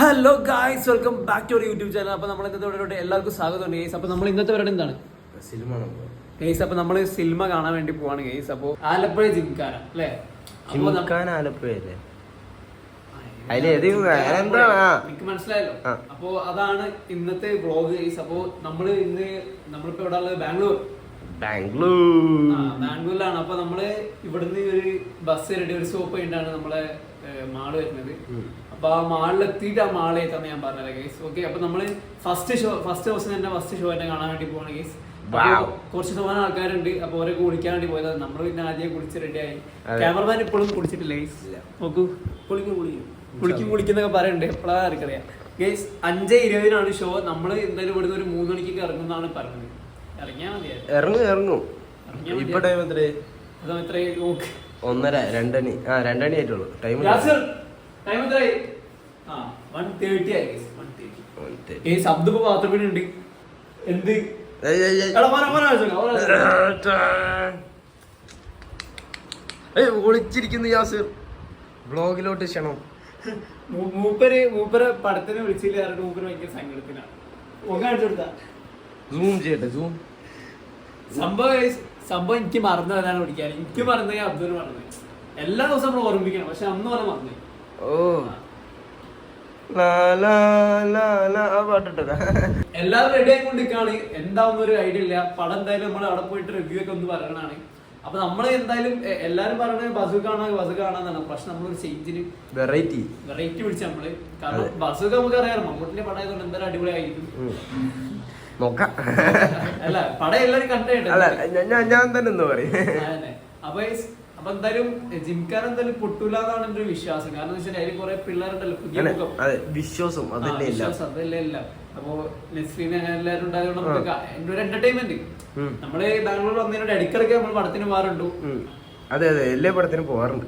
Hello guys welcome back to YouTube channel അപ്പൊ നമ്മൾ ഇന്നത്തെ പരിപാടി എല്ലാവർക്കും സ്വാഗതമുണ്ട് ഗൈസ് അപ്പൊ നമ്മൾ ഇന്നത്തെ പരിപാടി എന്താണ്? ഗൈസ് അപ്പൊ നമ്മൾ സിനിമ കാണാൻ വേണ്ടി പോവാണ്. ഗൈസ് അപ്പൊ ആലപ്പുഴ ജിംഖാന അല്ലേ? ജിംഖാന ആലപ്പുഴയല്ലേ? അല്ലേ. എനിക്ക് മനസ്സിലായല്ലോ. ആ. അപ്പോ അതാണ് ഇന്നത്തെ വ്ലോഗ് ഗൈസ് അപ്പോൾ നമ്മൾ ഇന്ന് നമ്മളിപ്പോ ഇവിടെ ഉള്ളത്? ബാംഗ്ലൂർ. ബാംഗ്ലൂർ. ബാംഗ്ലൂരിലാണ്. അപ്പൊ നമ്മൾ ഇവിടുന്ന് ഒരു ബസ് റെഡി ഒരു സ്റ്റോപ്പ് കഴിഞ്ഞിട്ടാണ് നമ്മളെ മാൾ വരുന്നത്. അപ്പൊ ആ മാളിൽ എത്തിയിട്ട് ആ മാളെ എത്താന്ന് ഞാൻ പറഞ്ഞല്ലേ ഗൈസ് ഓക്കെ അപ്പൊ നമ്മൾ ഫസ്റ്റ് ഷോ ഫസ്റ്റ് ദിവസം തന്നെ ഫസ്റ്റ് ഷോ തന്നെ കാണാൻ വേണ്ടി പോവാണ് ഗൈസ്. കുറച്ച് ശതമാനം ആൾക്കാരുണ്ട് അപ്പൊ ഓരോ കുളിക്കാൻ വേണ്ടി പോയത്. നമ്മൾ പിന്നെ ആദ്യം കുളിച്ച് റെഡിയായി ആയി. ക്യാമറമാൻ ഇപ്പോഴും കുളിച്ചിട്ടില്ല ഗൈസ് നോക്കൂ. കുളിക്കും കുളിക്കും. കുളിക്കും കുളിക്കുന്നൊക്കെ പറയണ്ട്. എപ്പോഴാണ് ആർക്കറിയാം. ഗൈസ് അഞ്ച് ഇരുപതിനാണ് ഷോ നമ്മൾ എന്തായാലും ഇവിടുന്ന് ഒരു മൂന്ന് മണിക്കൊക്കെ ഇറങ്ങുന്നതാണ് പറഞ്ഞത്. ഇറങ്ങിയാൽ മതിയായിരുന്നു. ഇറങ്ങും ഇറങ്ങും. ഇപ്പൊ. ടൈം അതാ ഇത്രയും നോക്ക്. ഒന്നര രണ്ടണി ആ രണ്ടണി ആയിട്ടുള്ളൂ. ടൈം ശബ്ദം മാത്രമേ ഉണ്ട്. എന്ത്. വിളിച്ചിരിക്കുന്നു യാസിർ. ബ്ലോഗിലോട്ട് ക്ഷണം. മൂപ്പര് മൂപ്പര് പടത്തിന് വിളിച്ചില്ല കാരണം മൂപ്പര് ഭയങ്കര സങ്കടത്തിനാണ് ഒക്കെ കാണിച്ചു കൊടുത്താ. സൂം ചെയ്യട്ടെ സൂം സംഭവം സംഭവം എനിക്ക് മറന്നു വരാനാണ് പഠിക്കാൻ എനിക്ക് മറന്നു അബ്ദുൽ മറന്നു എല്ലാ ദിവസവും നമ്മൾ ഓർമ്മിക്കണം പക്ഷെ അന്ന് പറഞ്ഞ മറന്നു ഓ. എല്ലാവരും റെഡി ആയിക്കൊണ്ടിരിക്കുകയാണ്. എന്താവുന്ന ഒരു ഐഡിയ ഇല്ല. പടം എന്തായാലും നമ്മൾ അവിടെ പോയിട്ട് റിവ്യൂ ഒക്കെ ഒന്ന് പറയണാണ് അപ്പൊ നമ്മൾ എന്തായാലും എല്ലാരും പറയണത് ബസു കാണാൻ ബസു കാണാന്നാണ് പക്ഷെ നമ്മളൊരു ചേഞ്ചിന് വെറൈറ്റി വെറൈറ്റി പിടിച്ച നമ്മൾ. കാരണം ബസ് ഒക്കെ നമുക്ക് അറിയാറ് മമ്മൂട്ടിന്റെ പടം ആയതുകൊണ്ട് എന്തായാലും അടിപൊളിയായിരിക്കും. നോക്കാം. അല്ല പടം എല്ലാരും കണ്ടിട്ടുണ്ട് അല്ല ഞാൻ- ഞാൻ തന്നെ എന്താ പറയും. അപ്പൊ അപ്പൊ എന്തായാലും ജിംഖാൻ എന്തായാലും പൊട്ടൂല എന്നാണ് എന്റെ ഒരു വിശ്വാസം. കാരണം എന്ന് വെച്ചാൽ അതിൽ കുറെ പിള്ളേരുണ്ടല്ലോ പുതിയ വിശ്വാസം അതല്ലേ ഇല്ല അതല്ലേ ഇല്ല അപ്പൊ നെസ്ലിന് അങ്ങനെ എല്ലാവരും ഉണ്ടായതുകൊണ്ട് നമുക്ക് എന്റെ ഒരു എന്റർടൈൻമെന്റ്. നമ്മൾ ബാംഗ്ലൂർ വന്നതിനോട് ഇടയ്ക്കിടയ്ക്ക് നമ്മൾ പടത്തിന് പോകാറുണ്ട്. അതെ അതെ എല്ലാ പടത്തിനും പോവാറുണ്ട്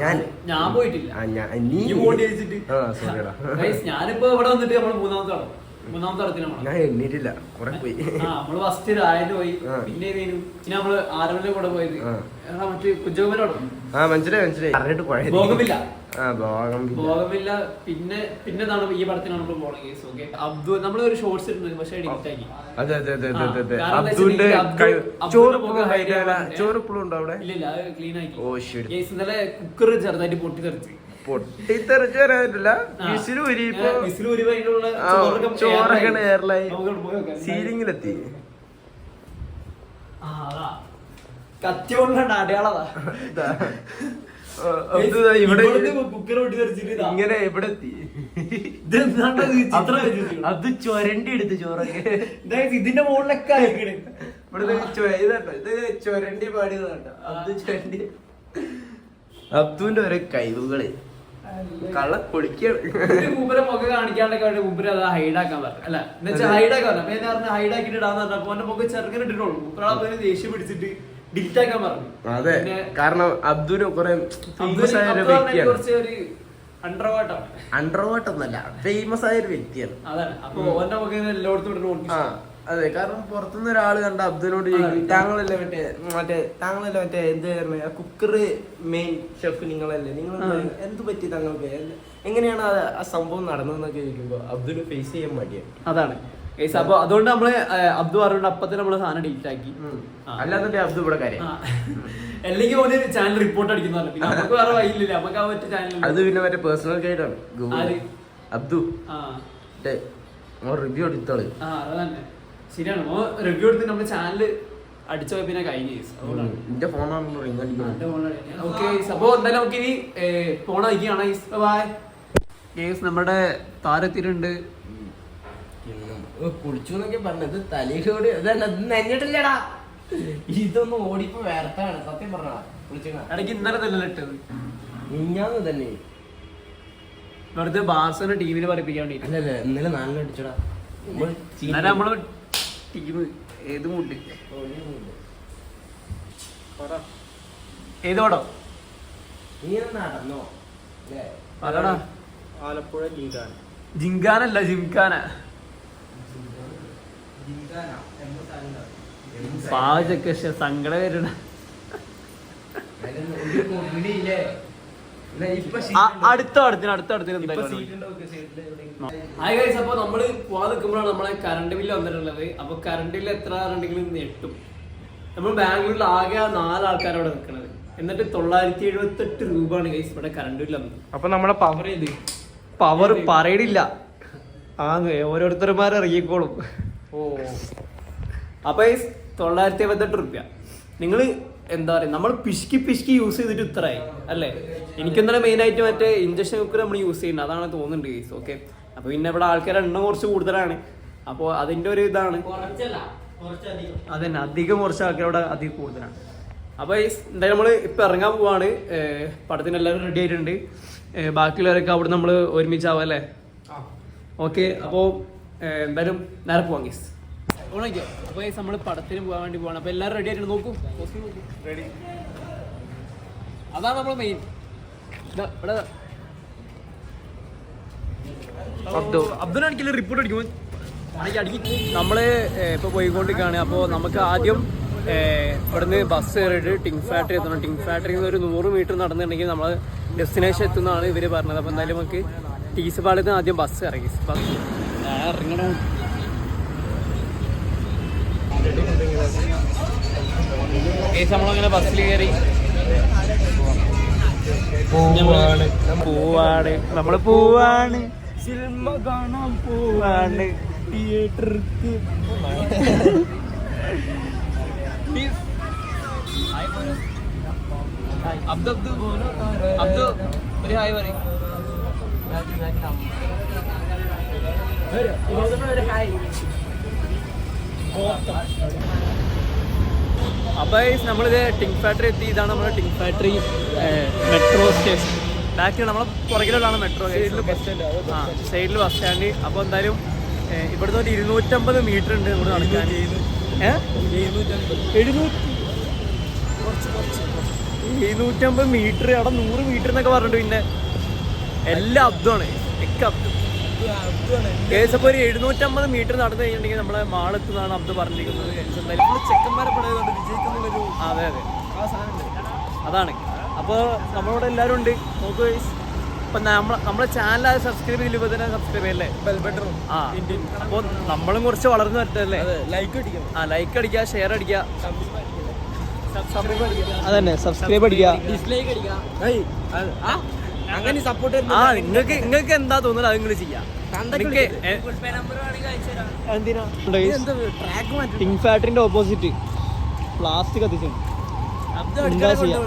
ഞാൻ ഞാൻ പോയിട്ടില്ല. ഞാനിപ്പോ ഇവിടെ വന്നിട്ട് നമ്മൾ മൂന്നാമത്തെ പടം. മൂന്നാമത്തെ തരത്തിലാണ് ഞാൻ എണ്ണീറ്റില്ല. കുറെ പോയി. നമ്മൾ ഫസ്റ്റ് രായന് പോയി. പിന്നെ പിന്നെ നമ്മൾ ആരവന്റെ കൂടെ പോയത്. ആ. എടാ, മറ്റേ കുജോമനോട് ആ മനസ്സിലായി മനസ്സിലായി. അറിഞ്ഞിട്ട് പോയത്. ഭോഗമില്ല. ഭോഗമില്ല. പിന്നെ പിന്നെ ഈ പടത്തിനാണ് നമ്മൾ പോണ കേസ് ഓക്കെ അബ്ദു നമ്മൾ ഒരു ഷോർട്സ് ഇട്ടുണ്ട് പക്ഷെ ഡിലീറ്റ് ആക്കി. അതെ അതെ ചോറ് ഇപ്പോഴും ഉണ്ടോ അവിടെ? ഇല്ല ക്ലീൻ ആക്കി. ഓ, ശരി. ഇന്നലെ കുക്കർ ചെറുതായിട്ട് പൊട്ടി തെറിച്ച് പൊട്ടിത്തെറിച്ച് ഒരു സീലിംഗിലെത്തി കത്തി കൊണ്ടാണ് അടയാളതാ. ഇവിടെ ഇങ്ങനെ എത്തി. വരച്ചിരിക്കുന്നത്? അത് ചൊരണ്ടി എടുത്ത് ചോറൊക്കെ. ഇതിന്റെ മുകളിലൊക്കെ ഇവിടെ ഇത് ചൊരണ്ടി പാടിയതാട്ടോ. അത് ചൊരണ്ടി. അബ്ദുവിന്റെ ഓരോ കഴിവുകൾ. കള്ള പൊളിക്കാണ് മൂപ്പരെ മുഖം കാണിക്കാണ്ടൊക്കെ വേണ്ടി മൂപ്പര് അത് ഹൈഡാക്കാൻ പറഞ്ഞു. അല്ല എന്നുവെച്ചാൽ ഹൈഡാക്കാൻ പറഞ്ഞു. അപ്പൊ ഞാൻ പറഞ്ഞ ഹൈഡാക്കിട്ട് ഇടാന്ന് പറഞ്ഞപ്പോ എന്റെ മുഖം ചെറുങ്ങനെ ഇട്ടിട്ടുള്ളൂ. മൂപ്പരാ പേര് ദേഷ്യം പിടിച്ചിട്ട് ഡിലീറ്റ് ആക്കാൻ പറഞ്ഞു. അതെ. കാരണം അബ്ദുവിന് കുറെ ഫേമസ് ആയ ഒരു വ്യക്തിയാണ് അണ്ടർവാട്ടാണ് അണ്ടർവാട്ടൊന്നല്ല ഫേമസ് ആയ ഒരു വ്യക്തിയാണ്. അതാണ്. അപ്പൊ ഓന്റെ മുഖം എല്ലായിടത്തും ഇട്ട് ആ. നോക്കി അതെ കാരണം പുറത്തുനിന്ന് ഒരാൾ കണ്ട അബ്ദുലോട് ചോദിക്കും താങ്കളല്ലേ മറ്റേ മറ്റേ താങ്കളല്ലേ മറ്റേ എന്ത് പറഞ്ഞ കുക്കർ മെയിൻ ഷെഫ് നിങ്ങളല്ലേ? നിങ്ങൾ എന്ത് പറ്റി താങ്കൾക്ക്? എങ്ങനെയാണ് ആ സംഭവം നടന്നതെന്നൊക്കെ ചോദിക്കുമ്പോ അബ്ദുൽ ഫേസ് ചെയ്യാൻ മടിയാണ്. അതാണ്. അപ്പൊ അതുകൊണ്ട് നമ്മൾ അബ്ദു പറഞ്ഞുകൊണ്ട് അപ്പത്തിന് നമ്മൾ സാധനം ഡിലീറ്റ് ആക്കി. അല്ലാതെ അബ്ദു ഇവിടെ കാര്യം. അല്ലെങ്കിൽ ഓന് ചാനൽ റിപ്പോർട്ട് അടിക്കുന്നതല്ല പിന്നെ നമുക്ക് വേറെ വൈകില്ല നമുക്ക് ആ മറ്റേ ചാനൽ അത് പിന്നെ മറ്റേ പേഴ്സണൽ ഗൈഡാണ്? അബ്ദു. റിവ്യൂ എടുത്തോൾ. ആ അത് തന്നെ ശരിയാണ്. ഓ റിവ്യൂ എടുത്ത് നമ്മുടെ ചാനൽ അടിച്ചു പോയ പിന്നെ കഴിഞ്ഞ. കേസ് അതുകൊണ്ടാണ് എന്റെ ഫോണാണല്ലോ റിംഗ് അടിക്കുന്നത് ഓക്കെ അപ്പോ എന്തായാലും നമുക്ക് ഇനി ഫോൺ അയക്കുകയാണ് കേസ് നമ്മുടെ താരത്തിലുണ്ട് കുളിച്ചു എന്നൊക്കെ പറഞ്ഞത് തലയിലൂടെ നനഞ്ഞിട്ടില്ലടാ. ഇതൊന്നും ഓടിപ്പോ വേർത്താണ് സത്യം പറഞ്ഞാ. കുളിച്ചു ഇടയ്ക്ക് ഇന്നലെ തന്നെ ഇട്ടത്? മിഞ്ഞാന്ന് തന്നെ. വെറുതെ ബാസിനെ ടീമിൽ പഠിപ്പിക്കാൻ വേണ്ടി അല്ലല്ല ഇന്നലെ നാലിന് അടിച്ചടാ. നമ്മൾ ഇന്നലെ നമ്മൾ ഏത് മുട്ട് ഏത് പടം നീ നടന്നോ? ല്ലേ? പറടാ. ആലപ്പുഴ ജിങ്കാന ജിങ്കാനല്ല ജിംഖാന. പാചക സങ്കടം വരണ അടുത്ത അടുത്തിന് അടുത്ത അടുത്തിന് എന്തായാലും ഹായ് ഗൈസ് അപ്പോൾ നമ്മൾ പോവാൻ നിൽക്കുമ്പോഴാണ് നമ്മളെ കറണ്ട് ബില്ല് വന്നിട്ടുള്ളത്. അപ്പോൾ കറണ്ട് ബില്ല് എത്ര ആറുണ്ടെങ്കിലും ഞെട്ടും നമ്മൾ ബാംഗ്ലൂരിൽ ആകെ നാല് ആൾക്കാരോടെ നിൽക്കുന്നത് എന്നിട്ട് തൊള്ളായിരത്തി എഴുപത്തെട്ട് രൂപയാണ് കൈസ് ഇവിടെ കറണ്ട് ബില്ല് വന്നത്. അപ്പൊ നമ്മളെ പവർ ചെയ്ത്. പവർ പറയണില്ല. ആ ഓരോരുത്തർമാരെ ഇറങ്ങിക്കോളും. ഓ. അപ്പൊ ഗൈസ് തൊള്ളായിരത്തി എഴുപത്തെട്ട് റുപ്യ. നിങ്ങൾ എന്താ പറയുക നമ്മൾ പിശുക്കി പിശുക്കി യൂസ് ചെയ്തിട്ട് ഇത്രയായി അല്ലേ? എനിക്കെന്താണ് മെയിൻ ആയിട്ട് മറ്റേ ഇഞ്ചക്ഷൻ കുക്കർ നമ്മൾ യൂസ് ചെയ്യുന്നത്? അതാണ് തോന്നുന്നുണ്ട് കേസ് ഓക്കെ അപ്പൊ പിന്നെ ഇവിടെ ആൾക്കാരുടെ എണ്ണം കുറച്ച് കൂടുതലാണ്. അപ്പോൾ അതിന്റെ ഒരു ഇതാണ്. അതന്നെ അധികം കുറച്ച് ആൾക്കാരോട് അധികം കൂടുതലാണ്. അപ്പോൾ എന്തായാലും നമ്മൾ ഇപ്പം ഇറങ്ങാൻ പോവാണ്. പടത്തിന് എല്ലാവരും റെഡി ആയിട്ടുണ്ട്. ബാക്കിയുള്ളവരൊക്കെ അവിടെ നമ്മൾ ഒരുമിച്ചാവാം അല്ലേ? ഓക്കെ അപ്പോൾ എന്തായാലും നേരെ പോവാം ഗീസ് ഓണാക്കിയോ അപ്പോൾ നമ്മൾ പടത്തിന് പോകാൻ വേണ്ടി പോവാണ്. അപ്പോൾ എല്ലാവരും റെഡി ആയിട്ട് നോക്കൂ. റെഡി അതാണ് നമ്മൾ മെയിൻ ഇവിടെ അബ്ദുലാണെങ്കിൽ റിപ്പോർട്ട് അടിക്കും നമ്മൾ ഇപ്പൊ പോയിക്കൊണ്ടിരിക്കുകയാണ് അപ്പോൾ നമുക്ക് ആദ്യം ഇവിടുന്ന് ബസ് കയറിയിട്ട് ടിങ് ഫാക്ടറി എത്തണം. ടിങ് ഫാക്ടറിയിൽ നിന്ന് ഒരു നൂറ് മീറ്റർ നടന്നിട്ടുണ്ടെങ്കിൽ നമ്മൾ ഡെസ്റ്റിനേഷൻ എത്തുന്നതാണ് ഇവർ പറഞ്ഞത്. അപ്പോൾ എന്തായാലും നമുക്ക് ടീസ് നിന്ന് ആദ്യം ബസ് ഇറങ്ങി ബസ് ഇറങ്ങണം. നമ്മളങ്ങനെ ബസ്സിൽ കയറി. പോവാണ്. പോവാണ്. നമ്മൾ പോവാണ്. സിനിമ കാണാൻ പോവാണ് തിയേറ്റർക്ക് അബ്ദു അബ്ദു അബ്ദു ഒരു ഹായ് പറയും അപ്പൊ നമ്മളിത് ടിങ് ഫാക്ടറി എത്തി. ഇതാണ് നമ്മുടെ ടിങ് ഫാക്ടറി മെട്രോ സ്റ്റേഷൻ ബാക്കിൽ നമ്മളെ പുറകിലുള്ളതാണ് മെട്രോ ആ സൈഡിൽ ബസ് സ്റ്റാൻഡ് അപ്പോൾ എന്തായാലും ഇവിടുന്ന് ഒരു ഇരുന്നൂറ്റമ്പത് മീറ്റർ ഉണ്ട് ഇവിടെ നടക്കാൻ. എഴുന്നൂറ്റമ്പത് മീറ്റർ അവിടെ നൂറ് മീറ്റർ എന്നൊക്കെ പറഞ്ഞിട്ട് പിന്നെ എല്ലാ അബ്ദമാണ് ഒക്കെ അബ്ദു. കേസപ്പോ ഒരു എഴുന്നൂറ്റമ്പത് മീറ്റർ നടന്നു കഴിഞ്ഞിട്ടുണ്ടെങ്കിൽ നമ്മളെ മാളെത്തുന്നതാണ് അബ്ദു പറഞ്ഞിരിക്കുന്നത്. ചെക്കന്മാരെ വിജയിക്കുന്നുള്ളൊരു അതെ അതെ അതാണ്. അപ്പോൾ നമ്മളിവിടെ എല്ലാവരും ഉണ്ട്. നോക്ക് guys. നമ്മൾ നമ്മളെ ചാനൽ അത് സബ്സ്ക്രൈബ് ചെയ്തില്ല? തന്നെ സബ്സ്ക്രൈബ് ചെയ്യല്ലേ? ബെൽ ബട്ടറും ആ. അപ്പോൾ നമ്മളും കുറച്ച് വളർന്നു വരട്ടല്ലേ? ലൈക്ക് അടിക്കുക ആ ലൈക്ക് അടിക്കുക ഷെയർ അടിക്കുക. അതന്നെ സബ്സ്ക്രൈബ് അടിക്കുക. ഡിസ്ലൈക്ക് അങ്ങനെ സപ്പോർട്ട് ആ നിങ്ങൾക്ക് നിങ്ങൾക്ക് എന്താ തോന്നുന്നത്? അത് നിങ്ങൾ ചെയ്യാം. നിങ്ങൾക്ക് എ- എന്തിനാ? ട്രാക്ക് മാറ്റി ടിങ് ഫാക്ടറിന്റെ ഓപ്പോസിറ്റ് പ്ലാസ്റ്റിക് കത്തിച്ചു. എന്താ ചെയ്യാ?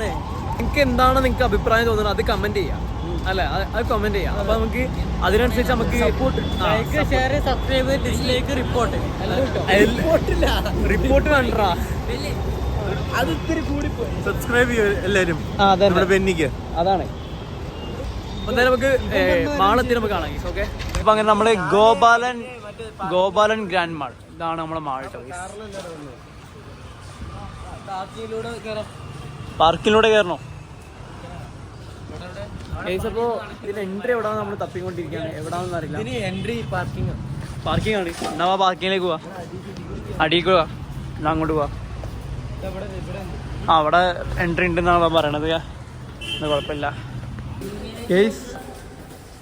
നിങ്ങൾക്ക് എന്താണ് നിങ്ങൾക്ക് അഭിപ്രായം തോന്നുന്നത്? അത് കമന്റ് ചെയ്യാം. അല്ല? അത് കമന്റ് ചെയ്യാം. അപ്പൊ നമുക്ക് അതിനനുസരിച്ച് നമുക്ക് like share subscribe dislike report report വേണ്ടാ അത് ഇത്തിരി കൂടിപ്പോയി. സബ്സ്ക്രൈബ് ചെയ്യും എല്ലാരും. നമ്മുടെ ബെന്നിക്ക്. അതാണ്. എന്തായാലും നമുക്ക് മാളത്തിൽ നമുക്ക് കാണാം. ഓക്കെ. അപ്പൊ അങ്ങനെ നമ്മൾ ഗോപാലൻ ഗോപാലൻ ഗ്രാൻഡ് മാൾ. ഇതാണ് നമ്മളെ മാൾ പാർക്കിലൂടെ കയറണോ? അപ്പോ ഇതിന് എൻട്രി എവിടാന്ന് നമ്മൾ തപ്പിക്കൊണ്ടിരിക്കുകയാണ്. എവിടാന്ന് അറിയില്ല. ഇതിന് എൻട്രി പാർക്കിംഗ് പാർക്കിംഗ് ആണ്. എന്നാ പാർക്കിങ്ങിലേക്ക് പോവാ അടിയിൽ പോവാ എന്നാ അങ്ങോട്ട് പോവാ ആ അവിടെ എൻട്രി ഉണ്ടെന്നാണ് പറയണത്. എന്നാ കുഴപ്പമില്ല. കേസ്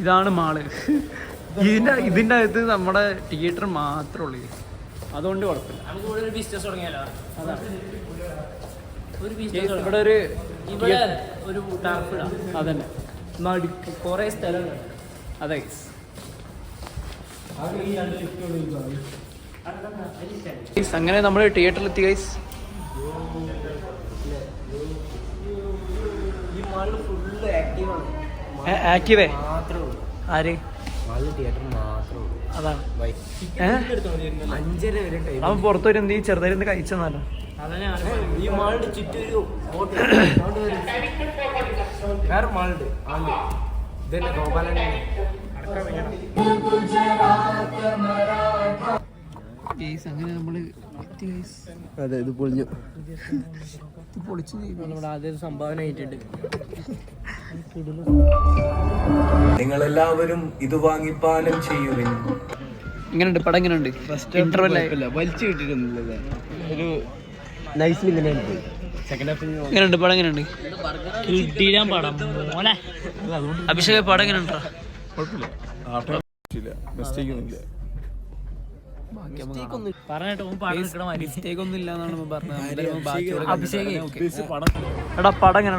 ഇതാണ് മാൾ. ഇതിന്റെ ഇതിന്റെ അകത്ത് നമ്മുടെ തിയേറ്റർ മാത്രമേ ഉള്ളൂ. അതുകൊണ്ട് കുഴപ്പമില്ല. ഇവിടെ ഒരു ഇവിടെ ഒരു അതന്നെ. നടുക്ക് കുറെ സ്ഥലങ്ങൾ അതെ. അങ്ങനെ നമ്മൾ തിയേറ്ററിൽ എത്തി ഗൈസ് ആക്റ്റീവേ ഉള്ളൂ. ആര്? തിയേറ്റർ മാത്രമേ ഉള്ളൂ. അതാണ്. അഞ്ചര വരെ ടൈം അവൻ പുറത്തൊരു എന്ത് ചെറുതായി കഴിച്ചെന്നാലോ? ഈ മാളിന്റെ ചുറ്റൊരു ബോട്ട് വേറെ മാളുണ്ട് ആണ്ട് ഇതന്നെ ഗോപാലൻ. അങ്ങനെ നമ്മൾ അതെ ഇത് പൊളിഞ്ഞു. പൊളിച്ചു നമ്മുടെ ആദ്യം സംഭാവന ആയിട്ടുണ്ട്. നിങ്ങളെല്ലാവരും ഇത് വാങ്ങിപ്പാനം ചെയ്യുവിൻ. ഇങ്ങനെയുണ്ട് പടം ഇങ്ങനെയുണ്ട് ഇന്റർവെൽ വലിച്ചു കിട്ടിയിട്ടൊന്നുമില്ല ഒരു ഇങ്ങനെയുണ്ട് പടം ഇങ്ങനെയുണ്ട് കിട്ടിയില്ല പടം. മോനെ. അഭിഷേക് പടം എങ്ങനെ ഉണ്ടാ മിസ്റ്റേക്ക് ഒന്നും എടാ പടം എങ്ങനെ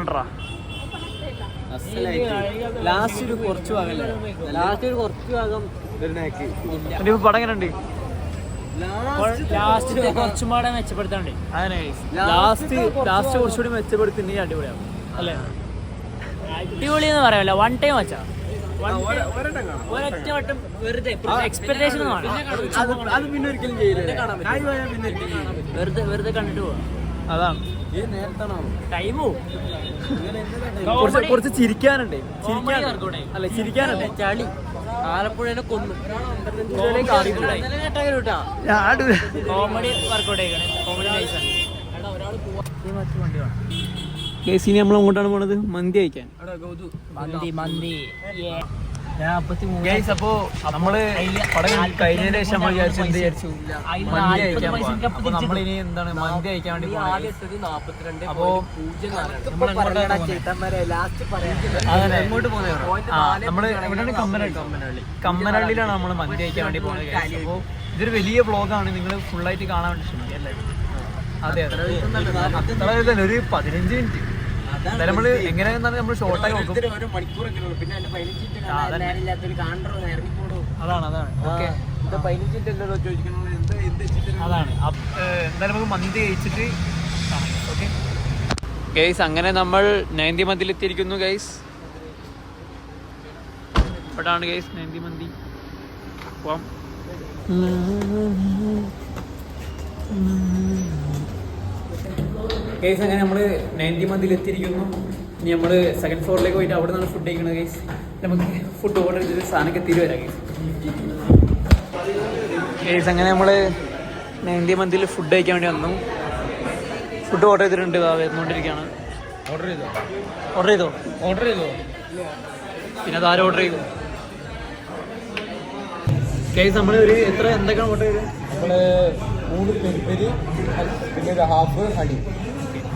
ലാസ്റ്റ് ഒരു കുറച്ച് ലാസ്റ്റ് ഒരു കുറച്ച് ഭാഗം പടം എങ്ങനെ ഉണ്ട് ലാസ്റ്റ് കുറച്ചും പാടെ മെച്ചപ്പെടുത്താണ്ട് ലാസ്റ്റ് ലാസ്റ്റ് കുറച്ചുകൂടി മെച്ചപ്പെടുത്തി അടിപൊളിയാവും. അല്ലേ? അടിപൊളി എന്ന് പറയാമല്ല. വൺ ടൈം വെച്ചാ ഒരൊറ്റ വട്ടം വെറുതെ എക്സ്പെക്ടേഷൻ അത് പിന്നെ ഒരിക്കലും ചെയ്യില്ല. വെറുതെ വെറുതെ കണ്ടിട്ട് പോവാ. അതാണ്. ടൈം പോവും കുറച്ച് കുറച്ച് ചിരിക്കാനുണ്ട്. ചിരിക്കാൻ. അല്ല ചിരിക്കാനുണ്ട്. ചളി ആലപ്പുഴനെ കൊന്നു. കോമഡി വർക്കൗട്ട് കോമഡി നൈസാണ് ഇനി നമ്മൾ അങ്ങോട്ടാണ് പോണത്? മന്തി കഴിക്കാൻ. മന്തി മന്തി. ഗൈസ് അപ്പോ നമ്മൾ പടം കഴിഞ്ഞതിന് ശേഷം നമ്മൾ വിചാരിച്ചു എന്ത് വിചാരിച്ചു? മന്തി കഴിക്കാൻ പോവാം. അപ്പൊ നമ്മളിനി എന്താണ് മന്തി കഴിക്കാൻ വേണ്ടി പോകണം അപ്പോ നമ്മൾ അങ്ങനെ എങ്ങോട്ട് പോകുന്നത് ആ നമ്മൾ എവിടെയാണ് കമ്മനഹള്ളി? കമ്മനഹള്ളിയിലാണ് നമ്മൾ മന്തി കഴിക്കാൻ വേണ്ടി പോകുന്നത്. അപ്പോ ഇതൊരു വലിയ വ്ളോഗാണ് നിങ്ങൾ ഫുൾ ആയിട്ട് കാണാൻ വേണ്ടി ശ്രമിക്കുക അല്ലേ അതെ അതെ. ഒരു പതിനഞ്ച് മിനിറ്റ് നമ്മൾ എങ്ങനെയാണെന്നാണ് നമ്മൾ ഷോർട്ടായി നോക്കും. അതാണ് അതാണ്. ഓക്കെ. അതാണ്. എന്തായാലും നമുക്ക് മന്തി കഴിച്ചിട്ട് ഓക്കെ. ഗൈസ് അങ്ങനെ നമ്മൾ നയന്തി മന്തിയിലെത്തിയിരിക്കുന്നു ഗൈസ് ഇവിടാണ് ഗൈസ് നയന്തി മന്തി. പോവാം. ഗൈസ് അങ്ങനെ നമ്മൾ നയന്റി മന്തിൽ എത്തിയിരിക്കുന്നു. ഇനി നമ്മൾ സെക്കൻഡ് ഫ്ലോറിലേക്ക് പോയിട്ട് അവിടെ നിന്നാണ് ഫുഡ് കഴിക്കുന്നത് ഗൈസ് നമുക്ക് ഫുഡ് ഓർഡർ ചെയ്തിട്ട് സാധനമൊക്കെ എത്തി വരാം ഗൈസ് ഗൈസ് അങ്ങനെ നമ്മൾ നയന്റി മന്തിൽ ഫുഡ് കഴിക്കാൻ വേണ്ടി വന്നു. ഫുഡ് ഓർഡർ ചെയ്തിട്ടുണ്ട് ഇതാ വരുന്നുകൊണ്ടിരിക്കുകയാണ് ഓർഡർ ചെയ്തോ? ഓർഡർ ചെയ്തോ? ഓർഡർ ചെയ്തോ? പിന്നെ അത് ആരും ഓർഡർ ചെയ്തു? ഗൈസ് നമ്മൾ ഒരു എത്ര എന്തൊക്കെയാണ് ഓർഡർ ചെയ്തത്? നമ്മൾ മൂന്ന് പെരിപ്പരി പിന്നെ ഒരു ഹാഫ് ഹണി.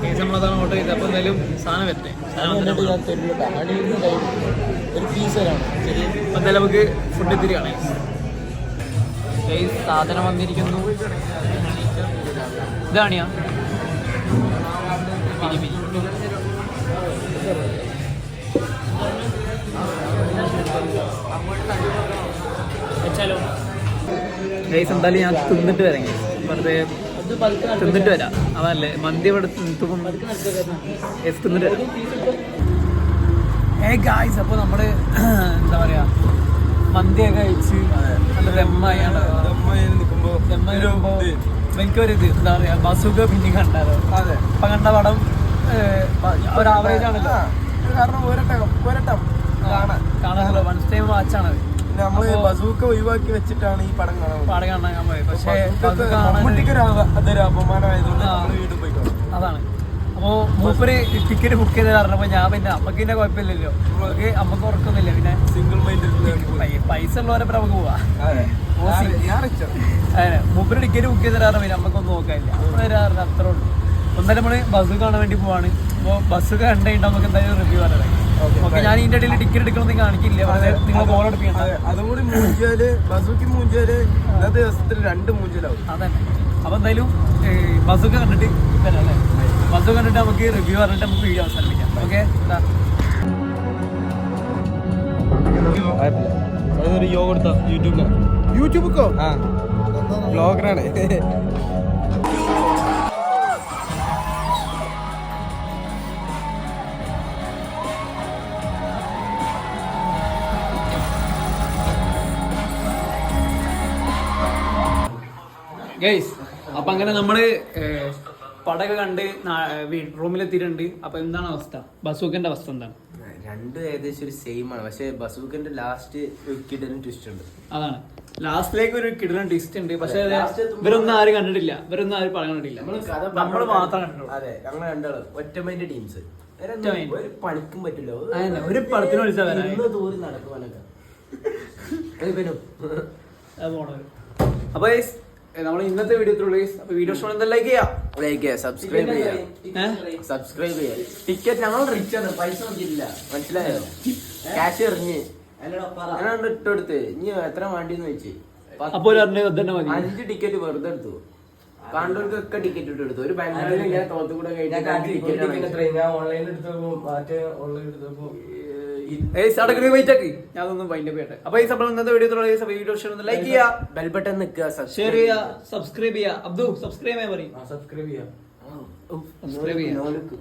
ഗൈസ് നമ്മളതാണ് ഓർഡർ ചെയ്തത്. അപ്പോൾ എന്തായാലും സാധനം വരട്ടെ. ഒരു പീസ് ശരി. എന്തായാലും നമുക്ക് ഫുഡ് വന്നിരിക്കുന്നു. ഇതാണിയാ എന്തായാലും ഞാൻ തിന്നിട്ട് വരാം. വെറുതെ തിന്നിട്ട് വരാം. അതല്ലേ മന്തി ഇവിടെ തിന്നിട്ട് വരാം. ഏ ഗായ്സ് അപ്പോൾ നമ്മൾ എന്താ പറയാ മന്തിയൊക്കെ കഴിച്ച് നല്ല ദമ്മായാണ് നിൽക്കുമ്പോ ദമ്മായി വരുമ്പോ എനിക്കൊരു ഇത്. എന്താ പറയാ ബസുഖ പിന്നെ കണ്ടാലോ? അതെ. കണ്ട പടം ഒരു ആവറേജ് ആണല്ലോ. കാരണം ഒരട്ടം ഒരട്ടം. കാണാൻ. കാണാനല്ലോ. വൺ ടൈം വാച്ചാണത് നമ്മൾ അപ്പോ- ബസൂക്ക ഒഴിവാക്കി വെച്ചിട്ടാണ് ഈ പടം കാണാൻ പാടം കാണാൻ പോയത്. പക്ഷേ മമ്മൂട്ടിക്ക് ഒരു അതൊരു അപമാനമായതുകൊണ്ട്. നമ്മൾ വീണ്ടും പോയിക്കോ അതാണ്. അപ്പോ മൂപ്പര് ടിക്കറ്റ് ബുക്ക് ചെയ്ത് പറഞ്ഞപ്പോ ഞാൻ പിന്നെ അമ്മയ്ക്ക് പിന്നെ കുഴപ്പമില്ലല്ലോ. നമുക്ക് അമ്മയ്ക്ക് ഉറക്കൊന്നുമില്ല. പിന്നെ സിംഗിൾ മൈൻഡ് പൈസ ഉള്ളവരെ നമുക്ക് പോവാ. അതെ. മൂപ്പര് ടിക്കറ്റ് ബുക്ക് ചെയ്ത് കാരണം പിന്നെ നമുക്കൊന്നും നോക്കാനില്ല. നമ്മൾ വരാറുണ്ട് അത്രേ ഉള്ളൂ. ഒന്നര നമ്മൾ ബസ് കാണാൻ വേണ്ടി പോവാണ്. അപ്പൊ ബസ് കണ്ടിട്ട് നമുക്ക് എന്തായാലും റിവ്യൂ പറയാം ഓക്കെ. ഞാൻ ഇതിന്റെ ഇടയിൽ ടിക്കറ്റ് എടുക്കണമെന്ന് കാണിക്കില്ല. നിങ്ങൾ ബോൾ എടുപ്പിക്കണ്ട അതെ, അതും കൂടി മൂഞ്ചാൽ ബസൂക്കി മൂഞ്ചാൽ ഇന്നത്തെ ദിവസത്തിൽ രണ്ട് മൂഞ്ചലാവും. അതന്നെ. അപ്പൊ എന്തായാലും ബസ്സൊക്കെ കണ്ടിട്ട് വരാം അല്ലേ? ബസ്സൊക്കെ കണ്ടിട്ട് നമുക്ക് റിവ്യൂ പറഞ്ഞിട്ട് നമുക്ക് വീഡിയോ അവസാനിപ്പിക്കാം. ഓക്കെ യോഗ കൊടുത്ത യൂട്യൂബിലാണ് യൂട്യൂബിക്കോ? ആ. ബ്ലോഗറാണ് ഗൈസ് അപ്പൊ അങ്ങനെ നമ്മൾ പടക കണ്ട് റൂമിലെത്തിയിട്ടുണ്ട്. അപ്പൊ എന്താണ് അവസ്ഥ? ബസൂക്കന്റെ അവസ്ഥ എന്താണ്? രണ്ടും ഏകദേശം ഒരു സെയിം ആണ്. പക്ഷെ ബസൂക്കന്റെ ലാസ്റ്റ് കിടലും ട്വിസ്റ്റ് ഉണ്ട്. അതാണ്. ലാസ്റ്റിലേക്ക് ഒരു കിടലും ട്വിസ്റ്റ് ഉണ്ട്. പക്ഷെ ഇവരൊന്നും ആരും കണ്ടിട്ടില്ല. ഇവരൊന്നും ആരും പടം കണ്ടിട്ടില്ല. നമ്മൾ മാത്രം കണ്ടിട്ടുള്ളൂ. അതെ ഞങ്ങൾ രണ്ടാളും. ഒറ്റമൈന്റെ ടീംസ്. ഒരു പണിക്കും പറ്റില്ല. ഒരു പടത്തിന് വിളിച്ചാൽ ദൂരം നടക്കുവാനൊക്കെ അപ്പൊ നമ്മൾ ഇന്നത്തെ വീഡിയോ വീഡിയോ ഇഷ്ടം എന്താ ലൈക്ക് ചെയ്യാം. ലൈക്ക് ചെയ്യാം സബ്സ്ക്രൈബ് ചെയ്യാം. സബ്സ്ക്രൈബ് ചെയ്യാം. ടിക്കറ്റ് ഞങ്ങൾ റിച്ച് ആണ് പൈസ നോക്കിയില്ല മനസ്സിലായോ? ക്യാഷ് എറിഞ്ഞ്. ഞാനണ്ട് ഇട്ടെടുത്ത് ഇനി എത്ര വേണ്ടിന്ന് വെച്ച് അഞ്ച് ടിക്കറ്റ് വെറുതെ എടുത്തു. കണ്ടവർക്കൊക്കെ ടിക്കറ്റ് ഇട്ട് എടുത്തു ഒരു ബാംഗ്ലൂരിൽ ഞാൻ തോത്തുകൂടെ കഴിഞ്ഞാൽ ടിക്കറ്റ് ഓൺലൈനിൽ എടുത്തപ്പോ മറ്റേ ഓൺലൈൻ എടുത്തപ്പോ വെയിറ്റ് ആക്കി. ഞാൻ ഒന്നും വൈൻഡ് ചെയ്യട്ടെ അപ്പൊ ഈ സംഭവം ഇന്നത്തെ വീഡിയോ വീഡിയോ ലൈക്ക് ചെയ്യുക ബെൽ ബട്ടൺ നിൽക്കുക ഷെയർ ചെയ്യുക. സബ്സ്ക്രൈബ് ചെയ്യുക അബ്ദു സബ്സ്ക്രൈബ് ചെയ്യാൻ പറയും. സബ്സ്ക്രൈബ് ചെയ്യാം. സബ്സ്ക്രൈബ് ചെയ്യുക